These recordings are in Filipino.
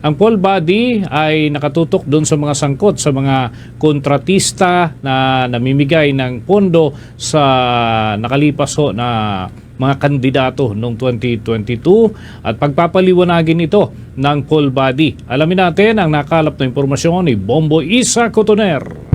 Ang poll body ay nakatutok doon sa mga sangkot, sa mga kontratista na namimigay ng pondo sa nakalipas ho na mga kandidato noong 2022 at pagpapaliwanagin ito ng poll body. Alamin natin ang nakalap na impormasyon ni Bombo Isa Cotoner.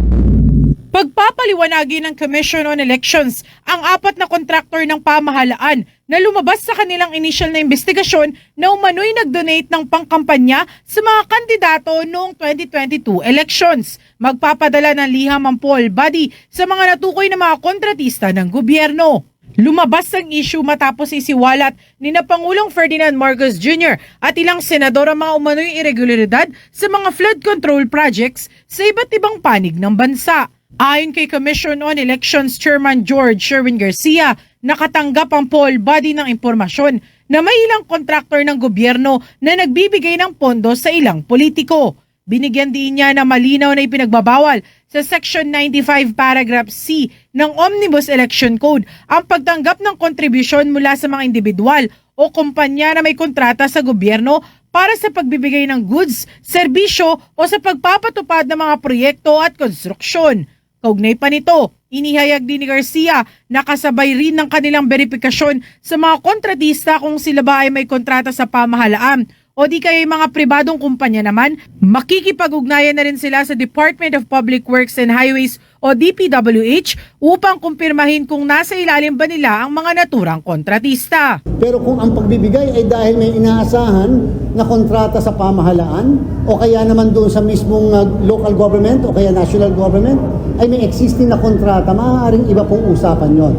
Pagpapaliwanagin ng Commission on Elections ang apat na kontraktor ng pamahalaan na lumabas sa kanilang initial na investigasyon na umano'y nag-donate ng pangkampanya sa mga kandidato noong 2022 elections. Magpapadala ng liham ang poll body sa mga natukoy na mga kontratista ng gobyerno. Lumabas ang issue matapos isiwalat ni na Pangulong Ferdinand Marcos Jr. at ilang senador ang mga umano'y irregularidad sa mga flood control projects sa iba't ibang panig ng bansa. Ayon kay Commission on Elections Chairman George Sherwin Garcia, nakatanggap ang poll body ng impormasyon na may ilang kontraktor ng gobyerno na nagbibigay ng pondo sa ilang politiko. Binigyan din niya na malinaw na ipinagbabawal sa Section 95 Paragraph C ng Omnibus Election Code ang pagtanggap ng kontribusyon mula sa mga individual o kumpanya na may kontrata sa gobyerno para sa pagbibigay ng goods, serbisyo o sa pagpapatupad ng mga proyekto at konstruksyon. Kaugnay pa nito, inihayag din ni Garcia na kasabay rin ng kanilang verifikasyon sa mga kontratista kung sila ba ay may kontrata sa pamahalaan o di kaya yung mga pribadong kumpanya naman, makikipag-ugnayan na rin sila sa Department of Public Works and Highways o DPWH upang kumpirmahin kung nasa ilalim ba nila ang mga naturang kontratista. Pero kung ang pagbibigay ay dahil may inaasahan na kontrata sa pamahalaan o kaya naman doon sa mismong uh, local government o kaya national government ay may existing na kontrata, maaaring iba pong usapan yon.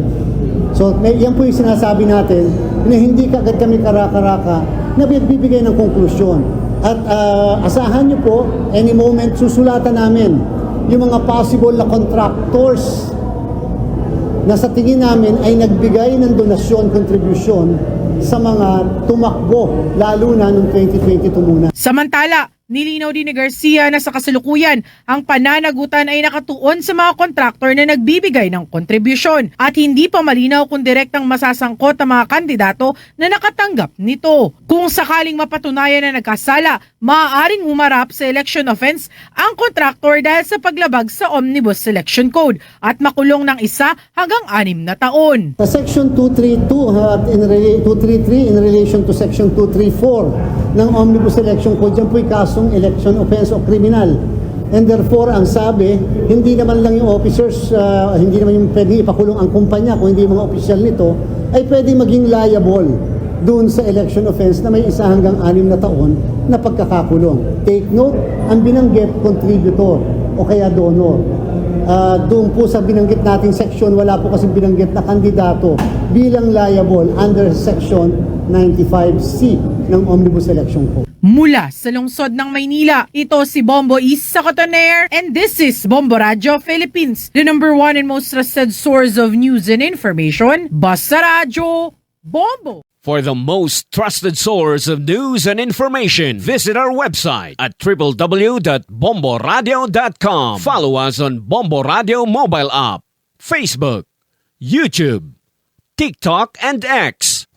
So may, yan po yung sinasabi natin na hindi kagad kami karaka-raka na bibigay ng konklusyon. At uh, asahan nyo po, any moment susulatan namin yung mga possible na contractors na sa tingin namin ay nagbigay ng donasyon, kontribusyon sa mga tumakbo, lalo na noong 2022 muna. Samantala, nilinaw din ni Garcia na sa kasalukuyan, ang pananagutan ay nakatuon sa mga kontraktor na nagbibigay ng kontribusyon at hindi pa malinaw kung direktang masasangkot ang mga kandidato na nakatanggap nito. Kung sakaling mapatunayan na nagkasala, maaaring humarap sa election offense ang kontraktor dahil sa paglabag sa Omnibus Selection Code at makulong ng isa hanggang anim na taon. Sa Section 232, uh, in rela- 233 in relation to Section 234 ng Omnibus Election Code, yan po'y kasong election offense o criminal. And therefore, ang sabi, hindi naman lang yung officers, uh, hindi naman yung pwedeng ipakulong ang kumpanya, kung hindi yung mga opisyal nito, ay pwedeng maging liable doon sa election offense na may isa hanggang anim na taon na pagkakakulong. Take note, ang binanggit contributor o kaya donor. Ah, doon po sa binanggit nating section, wala po kasing binanggit na kandidato bilang liable under section 95C ng Omnibus Election Code. Mula sa lungsod ng Maynila, ito si Bombo East sa Cotoner and this is Bombo Radio Philippines, the number one and most trusted source of news and information. Basta Radio, Bombo! For the most trusted source of news and information, visit our website at www.bomboradio.com. Follow us on Bombo Radio mobile app, Facebook, YouTube, TikTok, and X,